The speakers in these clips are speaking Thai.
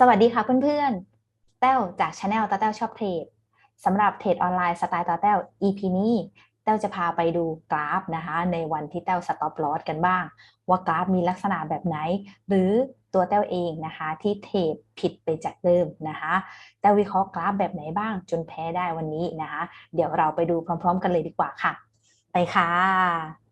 สวัสดีค่ะเพื่อนๆ แต้วจากช anel ตาแต้วชอบเทรดสำหรับเทรดออนไลน์สไตล์ตาแต้ว EP นี้ แต้วจะพาไปดูกราฟนะคะ ในวันที่แต้วสต็อปลอสกันบ้าง ว่ากราฟมีลักษณะแบบไหน หรือตัวแต้วเองนะคะที่เทรดผิดไปจากเดิมนะคะแต้ววิเคราะห์กราฟแบบไหนบ้างจนแพ้ได้วันนี้นะคะ เดี๋ยวเราไปดูพร้อม ๆ กันเลยดีกว่าค่ะ ไปค่ะ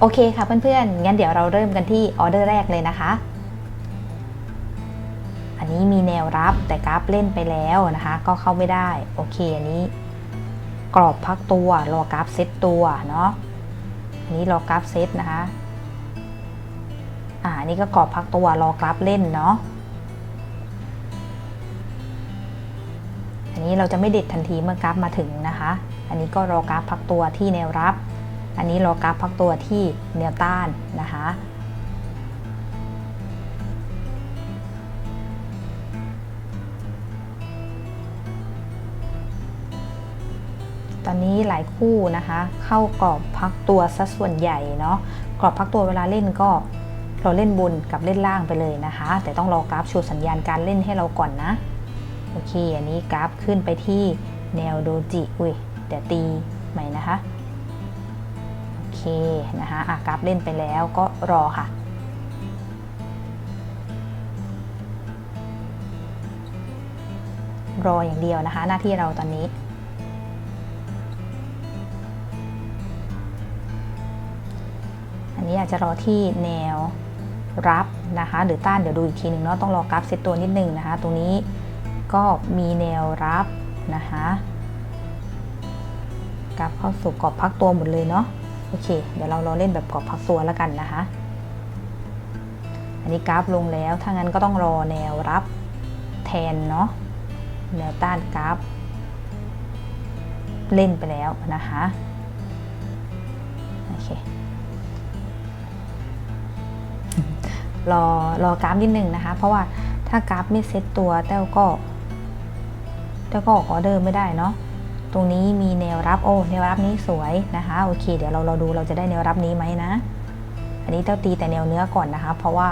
โอเคค่ะเพื่อนๆ งั้นเดี๋ยวเราเริ่มกันที่ออเดอร์แรกเลยนะคะ อันนี้มีแนวรับแต่กราฟเล่นไปแล้วนะคะ ก็เข้าไม่ได้ โอเคอันนี้ กรอบพักตัวรอกราฟเซตตัวเนาะ อันนี้รอกราฟเซตนะคะ อ่าอันนี้ก็กรอบพักตัวรอกราฟเล่นเนาะ อันนี้เราจะไม่เด็ดทันทีเมื่อกราฟมาถึงนะคะ อันนี้ก็รอกราฟพักตัวที่แนวรับ อันนี้รอกราฟพักตัวที่แนวต้านนะคะตอนนี้หลายคู่นะคะ เข้ากรอบพักตัวซะส่วนใหญ่เนาะกรอบพักตัวเวลาเล่นก็เราเล่นบนกับเล่นล่างไปเลยนะคะ แต่ต้องรอกราฟโชว์สัญญาณการเล่นให้เราก่อนนะโอเค อันนี้กราฟขึ้นไปที่แนวโดจิอุ้ยเดี๋ยวตีใหม่นะคะ นะคะอะกราฟเล่นไปแล้วก็รอค่ะ รออย่างเดียวนะคะ หน้าที่เราตอนนี้อันนี้อาจจะรอที่แนวรับนะคะ หรือต้านเดี๋ยวดูอีกทีหนึ่งเนาะต้องรอกราฟเซตตัวนิดนึงนะคะ ตรงนี้ก็มีแนวรับนะคะกราฟเข้าสู่กรอบพักตัวหมดเลยเนาะ โอเค เดี๋ยวเรารอเล่นแบบกรอบพักตัวแล้วกันนะคะ อันนี้กราฟลงแล้ว ถ้างั้นก็ต้องรอแนวรับแทนเนาะ แนวต้านกราฟ เล่นไปแล้วนะคะ โอเค รอรอกราฟนิดนึงนะคะ เพราะว่าถ้ากราฟไม่เซ็ตตัวแต้วก็แต้วก็ออกออเดอร์ไม่ได้เนาะ ตรงนี้มีแนวรับโอ้แนวรับนี้สวยนะคะโอเค เดี๋ยวเราเราดูเราจะได้แนวรับนี้ไหมนะ อันนี้เต้าตีแต่แนวเนื้อก่อนนะคะ เพราะว่า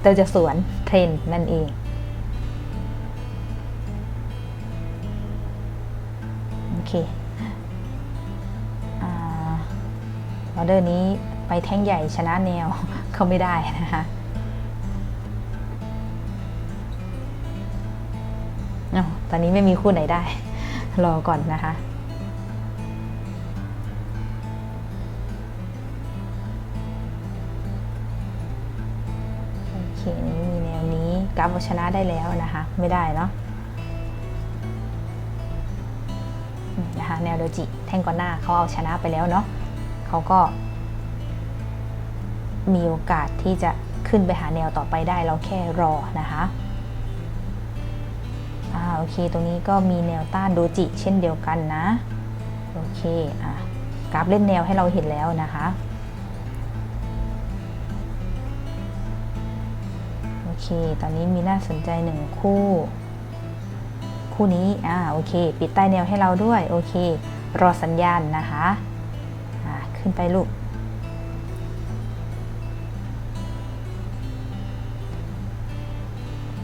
เต้าจะสวนเทรนด์นั่นเองโอเคออเดอร์นี้ไปแท่งใหญ่ชนะแนวเขาไม่ได้นะคะอ้าวตอนนี้ไม่มีคู่ไหนได้ รอก่อนนะคะโอเคนี้มีแนวนี้กราฟชนะได้แล้วนะคะ ไม่ได้เนาะนะคะแนวโดจิแท่งก่อนหน้าเขาเอาชนะไปแล้วเนาะเขาก็ มีโอกาสที่จะขึ้นไปหาแนวต่อไปได้เราแค่รอนะคะ โอเค ตรงนี้ก็มีแนวต้านโดจิเช่นเดียวกันนะ โอเคอะกราฟเล่นแนวให้เราเห็นแล้วนะคะ โอเค ตอนนี้มีน่าสนใจหนึ่งคู่ คู่นี้ อ่า โอเค ปิดใต้แนวให้เราด้วย โอเค รอสัญญาณนะคะ อ่า ขึ้นไปลูก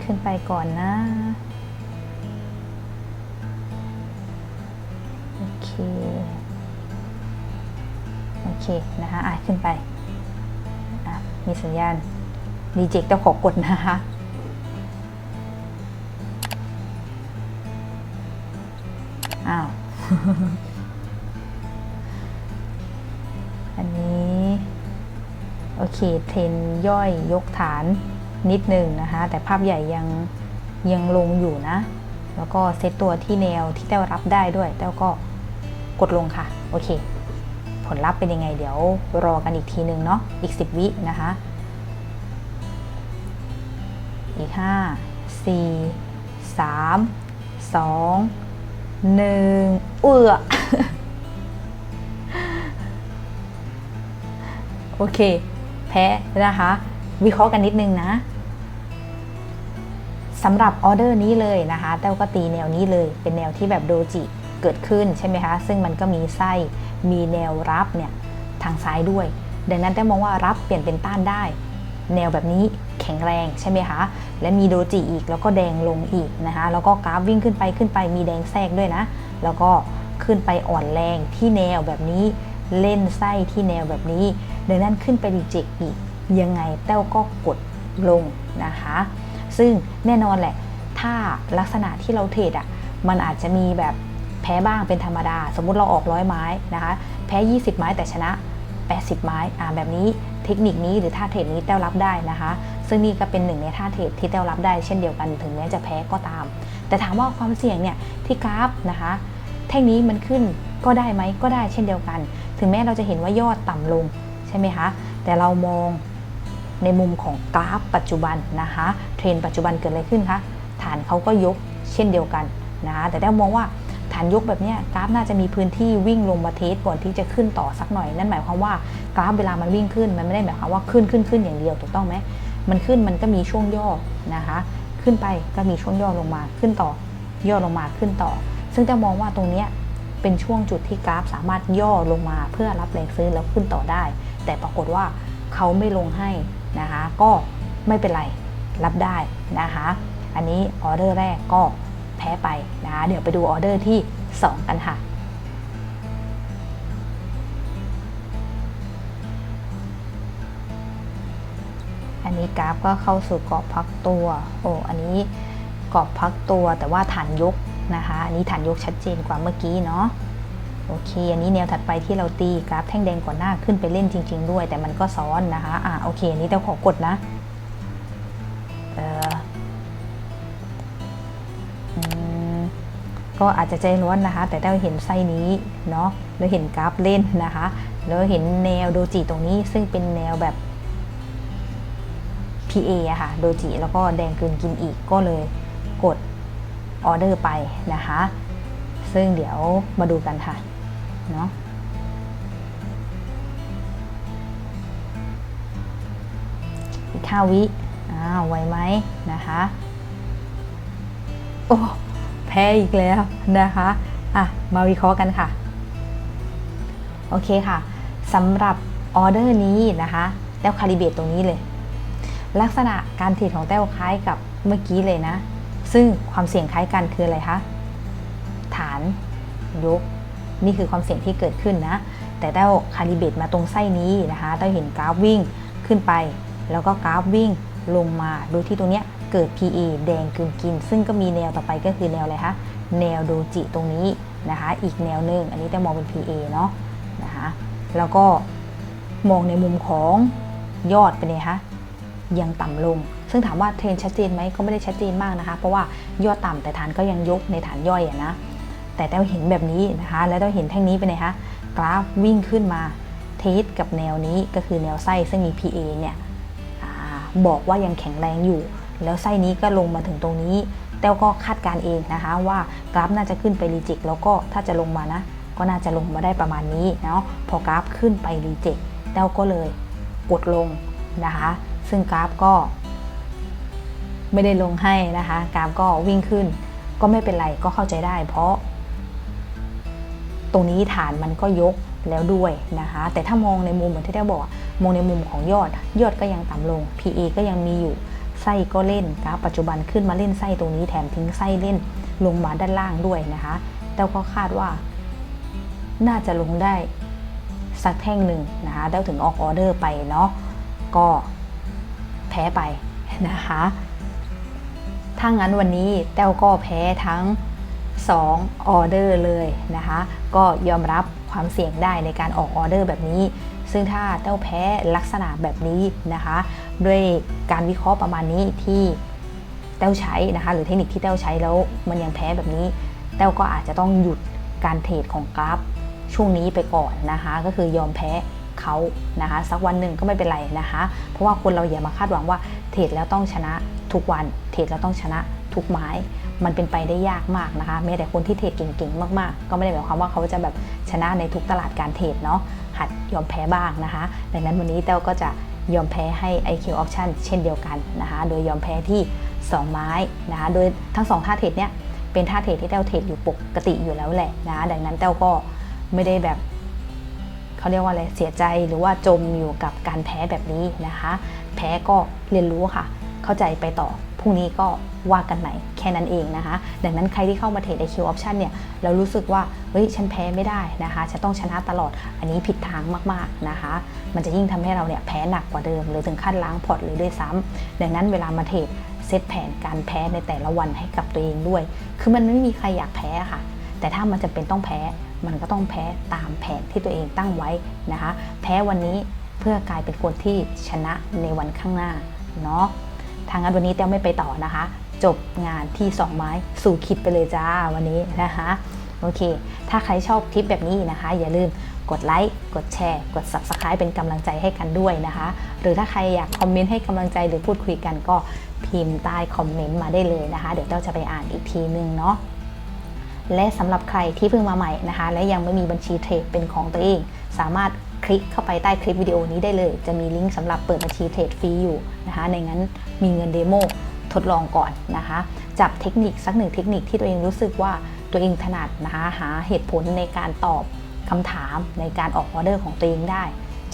ขึ้นไปก่อนนะ โอเคโอเคนะคะอะขึ้นไปอะมีสัญญาณรีเจ็คแต่ขอกดนะคะอ้าว อันนี้ โอเค เทรนย่อยยกฐานนิดหนึ่งนะคะ แต่ภาพใหญ่ยังยังลงอยู่นะ แล้วก็เซตตัวที่แนวที่แต้วรับได้ด้วย แต้วก็ กดลงค่ะ โอเค ผลลัพธ์เป็นยังไงเดี๋ยวรอกันอีกทีนึงเนาะอีก 10 วินะคะ อีก 5 4 3 2 1 เอือโอเค แพ้นะคะ วิเคราะห์กันนิดนึงนะสำหรับออเดอร์นี้เลยนะคะแต้วก็ตีแนวนี้เลย เป็นแนวที่แบบโดจิ เกิดขึ้นใช่ไหมคะ ซึ่งมันก็มีไส้มีแนวรับเนี่ยทางซ้ายด้วย ดังนั้นแต้มองว่ารับเปลี่ยนเป็นต้านได้ แนวแบบนี้แข็งแรงใช่ไหมคะ และมีโดจิอีกแล้วก็แดงลงอีกนะคะ แล้วก็กราฟวิ่งขึ้นไปขึ้นไปมีแดงแทรกด้วยนะ แล้วก็ขึ้นไปอ่อนแรงที่แนวแบบนี้เล่นไส้ที่แนวแบบนี้ ดังนั้นขึ้นไปรีเจ็คอีกยังไงแต้วก็กดลงนะคะ ซึ่งแน่นอนแหละ ถ้าลักษณะที่เราเทรดอะ มันอาจจะมีแบบ แพ้บ้างเป็นธรรมดา สมมุติเราออกร้อยไม้นะคะ แพ้ 20 ไม้แต่ชนะ 80 ไม้อ่าแบบนี้เทคนิคนี้หรือท่าเทรดนี้แต้วรับได้นะคะ ซึ่งนี่ก็เป็นหนึ่งในท่าเทรดที่แต้วรับได้เช่นเดียวกันถึงแม้จะแพ้ก็ตาม แต่ถามว่าความเสี่ยงเนี่ยที่กราฟนะคะแท่งนี้มันขึ้นก็ได้ไหมก็ได้เช่นเดียวกัน ถึงแม้เราจะเห็นว่ายอดต่ำลงใช่ไหมคะแต่เรามองในมุมของกราฟปัจจุบันนะคะเทรนด์ปัจจุบันเกิดอะไรขึ้นคะฐานเขาก็ยกเช่นเดียวกันนะคะแต่ได้มองว่า ฐานยกแบบนี้กราฟน่าจะมีพื้นที่วิ่งลงมาเทสก่อนที่จะขึ้นต่อสักหน่อย นั่นหมายความว่ากราฟเวลามันวิ่งขึ้นมันไม่ได้หมายความว่าขึ้นขึ้นขึ้นอย่างเดียวถูกต้องไหมมันขึ้นมันก็มีช่วงย่อนะคะ ขึ้นไปก็มีช่วงย่อลงมาขึ้นต่อย่อลงมาขึ้นต่อ ซึ่งจะมองว่าตรงนี้เป็นช่วงจุดที่กราฟสามารถย่อลงมาเพื่อรับแรงซื้อแล้วขึ้นต่อได้ แต่ปรากฏว่าเขาไม่ลงให้นะคะ ก็ไม่เป็นไรรับได้นะคะ อันนี้ออเดอร์แรกก็ แพ้ไปนะคะเดี๋ยวไปดูออเดอร์ที่ 2 กันค่ะอันนี้กราฟก็เข้าสู่กรอบพักตัว โอ้ อันนี้กรอบพักตัวแต่ว่าฐานยกนะคะ อันนี้ฐานยกชัดเจนกว่าเมื่อกี้เนาะ โอเค อันนี้แนวถัดไปที่เราตีกราฟแท่งแดงก่อนหน้าขึ้นไปเล่นจริง ๆ ด้วย แต่มันก็ซ้อนนะคะ อ่าโอเค อันนี้แต่ขอกดนะ ก็อาจจะใจร้อนนะคะ แต่ได้เห็นไส้นี้เนาะแล้วเห็นกราฟเล่นนะคะแล้วเห็นแนวโดจิตรงนี้ซึ่งเป็นแนวแบบ PA อะค่ะโดจิแล้วก็แดงเกินกินอีกก็เลยกดออเดอร์ไปนะคะ ซึ่งเดี๋ยวมาดูกันค่ะเนาะอีกข้าวิอ้าวไวไหมนะคะ โอ้ พ้อีกแล้วนะคะอะมาวิเคราะห์กันค่ะ โอเคค่ะสำหรับออเดอร์นี้นะคะแต้วคาลิเบตตรงนี้เลย ลักษณะการเทรดของแต้วคล้ายกับเมื่อกี้เลยนะ ซึ่งความเสี่ยงคล้ายกันคืออะไรคะฐานยกนี่คือความเสี่ยงที่เกิดขึ้นนะ แต่แต้วคาลิเบตมาตรงไส้นี้นะคะแต้วเห็นกราฟวิ่งขึ้นไป แล้วก็กราฟวิ่งลงมาโดยที่ตรงเนี้ย เกิด PA แดงกึ่งกิน ซึ่งก็มีแนวต่อไปก็คือแนวอะไรคะ แนวโดจิตรงนี้นะคะ อีกแนวหนึ่งอันนี้แต้วมองเป็น PA เนาะนะคะ แล้วก็มองในมุมของยอดเป็นไงคะยังต่ำลง ซึ่งถามว่าเทรนชัดเจนไหมก็ไม่ได้ชัดเจนมากนะคะ เพราะว่ายอดต่ำแต่ฐานก็ยังยกในฐานย่อยอะนะ แต่แต้วเห็นแบบนี้นะคะ แล้วแต้วเห็นแท่งนี้เป็นไงคะ กราฟวิ่งขึ้นมาเทสกับแนวนี้ก็คือแนวไส้ซึ่งมี PA เนี่ยอบอกว่ายังแข็งแรงอยู่ แล้วไส้นี้ก็ลงมาถึงตรงนี้ แต้วก็คาดการเองนะคะว่ากราฟน่าจะขึ้นไปรีเจ็คแล้วก็ถ้าจะลงมานะ ก็น่าจะลงมาได้ประมาณนี้เนาะพอกราฟขึ้นไปรีเจ็คแต้วก็เลยกดลงนะคะ ซึ่งกราฟก็ ไม่ได้ลงให้นะคะกราฟก็วิ่งขึ้น ก็ไม่เป็นไรก็เข้าใจได้ เพราะ ตรงนี้ฐานมันก็ยกแล้วด้วยนะคะ แต่ถ้ามองในมุมเหมือนที่ได้บอก มองในมุมของยอด ยอดก็ยังต่ำลง PA ก็ยังมีอยู่ ไส้ก็เล่นกราฟปัจจุบันขึ้นมาเล่นไส้ตรงนี้แถมทิ้งไส้เล่นลงมาด้านล่างด้วยนะคะ แต่ก็คาดว่า น่าจะลงได้สักแท่งหนึ่งนะคะได้ถึงออกออเดอร์ไปเนาะก็แพ้ไปนะคะถ้างั้นวันนี้แต้วก็แพ้ทั้ง 2 ออเดอร์เลยนะคะ ก็ยอมรับ ความเสี่ยงได้ในการออกออเดอร์แบบนี้ ซึ่งถ้าแต้วแพ้ลักษณะแบบนี้นะคะ ด้วยการวิเคราะห์ประมาณนี้ที่แต้วใช้นะคะ หรือเทคนิคที่แต้วใช้แล้วมันยังแพ้แบบนี้แต้วก็อาจจะต้องหยุดการเทรดของกราฟช่วงนี้ไปก่อนนะคะ ก็คือยอมแพ้เขานะคะสักวันหนึ่งก็ไม่เป็นไรนะคะ เพราะว่าคนเราอย่ามาคาดหวังว่าเทรดแล้วต้องชนะทุกวัน เทรดแล้วต้องชนะทุกไม้ มันเป็นไปได้ยากมากนะคะแม้แต่คนที่เทรดเก่งๆ มากๆ ก็ไม่ได้หมายความว่าเขาจะแบบชนะในทุกตลาดการเทรดเนาะหัดยอมแพ้บ้างนะคะ ดังนั้นวันนี้เต้าก็จะยอมแพ้ให้ IQ Option เช่นเดียวกันนะคะโดยยอมแพ้ที่ 2 ไม้นะคะโดยทั้ง 2 ท่าเทรดเนี่ยเป็นท่าเทรดที่แต้วเทรดอยู่ปกติอยู่แล้วแหละนะดังนั้นแต้วก็ไม่ได้แบบเขาเรียกว่าอะไรเสียใจหรือว่าจมอยู่กับการแพ้แบบนี้นะคะ แพ้ก็เรียนรู้ค่ะ เข้าใจไปต่อ รุ่งนี้ก็ว่ากันใหม่แค่นั้นเองนะคะ ดังนั้นใครที่เข้ามาเทรด IQ option เนี่ยเรารู้สึกว่าเฮ้ยฉันแพ้ไม่ได้นะคะฉันต้องชนะตลอดอันนี้ผิดทางมากๆนะคะ มันจะยิ่งทำให้เราเนี่ยแพ้หนักกว่าเดิมหรือถึงขั้นล้างพอร์ตเลยด้วยซ้ำดังนั้นเวลามาเทรดเซตแผนการแพ้ในแต่ละวันให้กับตัวเองด้วย คือมันไม่มีใครอยากแพ้ค่ะ แต่ถ้ามันจะเป็นต้องแพ้มันก็ต้องแพ้ตามแผนที่ตัวเองตั้งไว้นะคะ แพ้วันนี้เพื่อกลายเป็นคนที่ชนะในวันข้างหน้าเนาะ ทางนั้นวันนี้เต้วไม่ไปต่อนะคะ จบงานที่ 2 ไม้สู่คิดไปเลยจ้าวันนี้นะคะโอเค ถ้าใครชอบคลิปแบบนี้นะคะ อย่าลืมกดไลค์ กดแชร์ กด Subscribe เป็นกำลังใจให้กันด้วยนะคะ หรือถ้าใครอยากคอมเมนต์ให้กำลังใจหรือพูดคุยกันก็พิมพ์ใต้คอมเมนต์มาได้เลยนะคะ เดี๋ยวเต้าจะไปอ่านอีกทีนึงเนาะ และสำหรับใครที่เพิ่งมาใหม่นะคะ และยังไม่มีบัญชีเทรดเป็นของตัวเอง สามารถ คลิกเข้าไปใต้คลิปวิดีโอนี้ได้เลย จะมีลิงก์สำหรับเปิดบัญชีเทรดฟรีอยู่นะคะ ในนั้นมีเงินเดโมทดลองก่อนนะคะ จับเทคนิคสักหนึ่งเทคนิคที่ตัวเองรู้สึกว่าตัวเองถนัดนะคะหาเหตุผลในการตอบคำถามในการออกออเดอร์ของตัวเองได้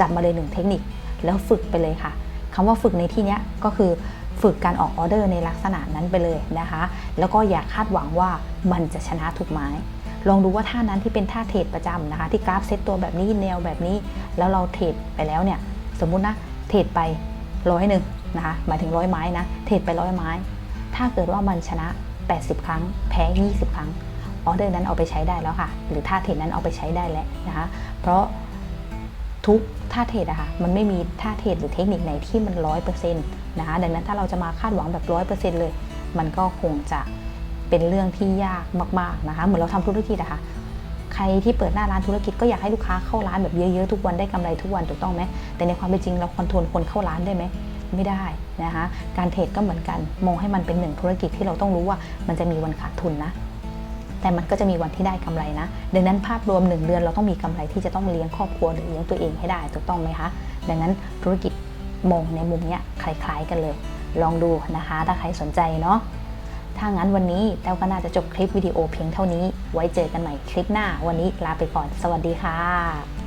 จับมาเลยหนึ่งเทคนิคแล้วฝึกไปเลยค่ะคำว่าฝึกในที่นี้ก็คือฝึกการออกออเดอร์ในลักษณะนั้นไปเลยนะคะ แล้วก็อย่าคาดหวังว่ามันจะชนะทุกไม้ ลองดูว่าท่านั้นที่เป็นท่าเทรดประจำนะคะ ที่กราฟเซตตัวแบบนี้แนวแบบนี้ แล้วเราเทรดไปแล้วเนี่ย สมมุตินะเทรดไปร้อยหนึ่งนะคะหมายถึงร้อยไม้นะเทรดไปร้อยไม้ ถ้าเกิดว่ามันชนะ 80 ครั้ง แพ้ 20 ครั้งออเดอร์นั้นเอาไปใช้ได้แล้วค่ะ หรือท่าเทรดนั้นเอาไปใช้ได้แล้วนะคะเพราะทุกท่าเทรดอะค่ะมันไม่มีท่าเทรดหรือเทคนิคไหนที่มันร้อยเปอร์เซ็นต์นะคะดังนั้นถ้าเราจะมาคาดหวังแบบร้อยเปอร์เซ็นต์เลย มันก็คงจะ เป็นเรื่องที่ยากมากๆนะคะ เหมือนเราทำธุรกิจอะคะใครที่เปิดหน้าร้านธุรกิจก็อยากให้ลูกค้าเข้าร้านแบบเยอะๆทุกวันได้กำไรทุกวันถูกต้องไหมแต่ในความเป็นจริงเราคอนโทรลคนเข้าร้านได้ไหมไม่ได้นะคะการเทรดก็เหมือนกันมองให้มันเป็นหนึ่งธุรกิจที่เราต้องรู้ว่ามันจะมีวันขาดทุนนะแต่มันก็จะมีวันที่ได้กำไรนะ ดังนั้นภาพรวม 1 เดือนเราต้องมีกำไรที่จะต้องเลี้ยงครอบครัวหรือเลี้ยงตัวเองให้ได้ถูกต้องไหมคะ ดังนั้นธุรกิจมองในมุมเนี้ยคล้าย ๆ กันเลย ลองดูนะคะ ถ้าใครสนใจเนาะ ถ้างั้นวันนี้แต้วก็น่าจะจบคลิปวิดีโอเพียงเท่านี้ ไว้เจอกันใหม่คลิปหน้า วันนี้ลาไปก่อน สวัสดีค่ะ